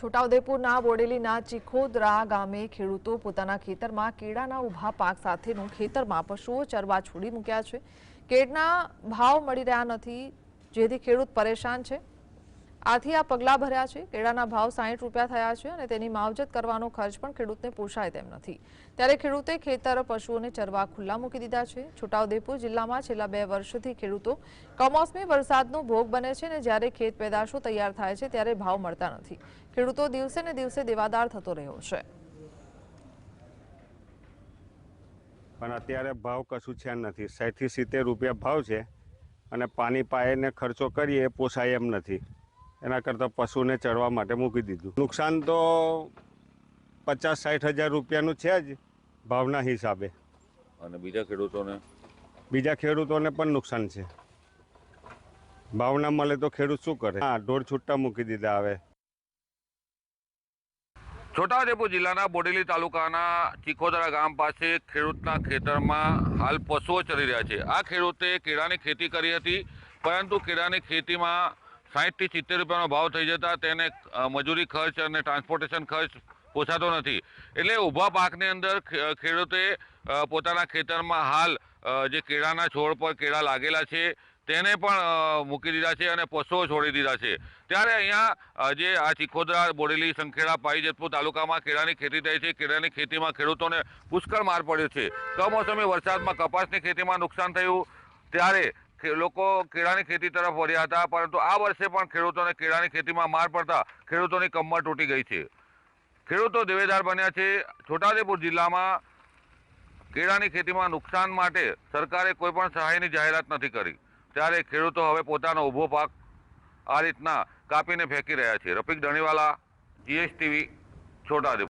છોટાઉદેપુરના બોડેલીના ચીખોદરા ગામે ખેડૂતો પોતાના ખેતરમાં કેળાના ઊભા પાક સાથેનું ખેતરમાં પશુઓ ચરવા છોડી મૂક્યા છે. કેળના ભાવ મળી રહ્યા નથી, જેથી ખેડૂત પરેશાન છે. આથી આ પગલાં ભર્યા છે. કેળાના ભાવ સાહીઠ રૂપિયા થયા છે અને તેની માવજત કરવાનો ખર્ચ પણ ખેડૂતને પોષાય તેમ નથી. ત્યારે ખેડૂતે ખેતર પશુઓને ચરવા ખુલ્લા મૂકી દીધા છે. છોટાઉદેપુર જિલ્લામાં છેલ્લા બે વર્ષથી ખેડૂતો કમોસમી વરસાદનો ભોગ બને છે અને જ્યારે ખેત પેદાશો તૈયાર થાય છે ત્યારે ભાવ મળતા નથી. ખેડૂતો દિવસે ને દિવસે દેવાદાર થતો રહ્યો છે. પણ અત્યારે ભાવ કશું છે નથી. સાઠથી સિત્તેર રૂપિયા ભાવ છે અને પાણી પાઈને ખર્ચો કરીએ પોસાય એમ નથી. એના કરતાં પશુને ચડવા માટે મૂકી દીધું. નુકસાન તો પચાસ સાઠ હજાર રૂપિયાનું છે જ ભાવના હિસાબે. અને બીજા ખેડૂતોને? બીજા ખેડૂતોને પણ નુકસાન છે. ભાવના મળે તો ખેડૂત શું કરે? હા ઢોર છૂટા મૂકી દીધા હવે. છોટાઉદેપુર જિલ્લાના બોડેલી તાલુકાના ચીખોદરા ગામ પાસે ખેડૂતના ખેતરમાં હાલ પશુઓ ચરી રહ્યા છે. આ ખેડૂતે કેળાની ખેતી કરી હતી પરંતુ કેળાની ખેતીમાં સાહીઠથી સિત્તેર રૂપિયાનો ભાવ થઈ જતા તેને મજૂરી ખર્ચ અને ટ્રાન્સપોર્ટેશન ખર્ચ પોસાતો નથી. એટલે ઊભા પાકની અંદર ખેડૂતે પોતાના ખેતરમાં હાલ જે કેળાના છોડ પર કેળા લાગેલા છે, તેને પણ મૂકી દીધા છે અને પશુઓ છોડી દીધા છે. ત્યારે અહીંયા જે આ ચીખોદરા, બોડેલી, સંખેડા પાઈ જેતપુર તાલુકામાં કેળાની ખેતી થઈ છે. કેળાની ખેતીમાં ખેડૂતોને પુષ્કળ માર પડ્યો છે. કમોસમી વરસાદમાં કપાસની ખેતીમાં નુકસાન થયું. ત્યારે લોકો કેળાની ખેતી તરફ વળ્યા હતા, પરંતુ આ વર્ષે પણ ખેડૂતોને કેળાની ખેતીમાં માર પડતા ખેડૂતોની કમર તૂટી ગઈ છે. ખેડૂતો દેવેદાર બન્યા છે. છોટાઉદેપુર જિલ્લામાં કેળાની ખેતીમાં નુકસાન માટે સરકારે કોઈ પણ સહાયની જાહેરાત નથી કરી. ત્યારે ખેડૂતો હવે પોતાનો ઊભો પાક આ રીતના કાપીને ફેંકી રહ્યા છે. રફીક ધણીવાલા, જીએસટીવી, છોટાઉદેપુર.